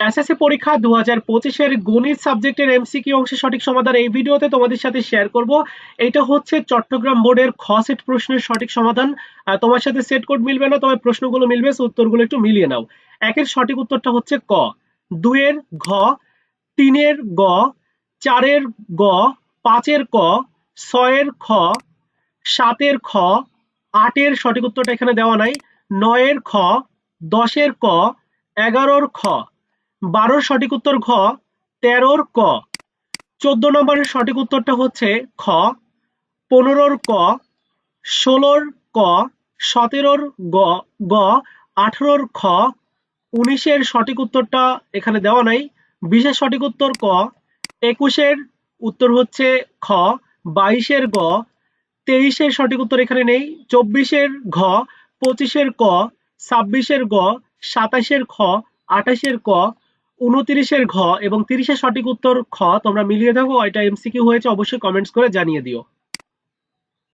SSC পরীক্ষা দু হাজার পঁচিশের গণিত সাবজেক্টের এমসিকিউ অংশের সঠিক সমাধান এই ভিডিওতে তোমাদের সাথে শেয়ার করব। এটা হচ্ছে চট্টগ্রাম বোর্ডের খ সেট প্রশ্নের সঠিক সমাধান। তোমার সাথে সেট কোড মিলবে না, তবে প্রশ্নগুলো মিলবে উত্তরগুলো একটু মিলিয়ে নাও। একের সঠিক উত্তরটা হচ্ছে ক। দুইয়ের ঘ, তিনের গ, চারের গ, পাঁচের ক, ছয়ের খ, সাতের খ, আটের সঠিক উত্তরটা এখানে দেওয়া নাই। নয়ের খ, দশের ক, এগারোর খ। বারোর সঠিক উত্তর ঘ, তেরোর ক। চোদ্দ নম্বরের সঠিক উত্তরটা হচ্ছে খ, পনেরোর ক, ষোলোর ক, সতেরোর গ গ, আঠারোর খ। উনিশের সঠিক উত্তরটা এখানে দেওয়া নাই। বিশের সঠিক উত্তর ক, একুশের উত্তর হচ্ছে খ, বাইশের গ, তেইশের সঠিক উত্তর এখানে নেই। চব্বিশের ঘ, পঁচিশের ক, ছাব্বিশের গ, সাতাশের খ, আঠাশের ক উনত্রিশের ঘ এবং তিরিশের সঠিক উত্তর খ তোমরা মিলিয়ে দেখো, এটা এমসিকিউ হয়েছে, অবশ্যই কমেন্টস করে জানিয়ে দিও।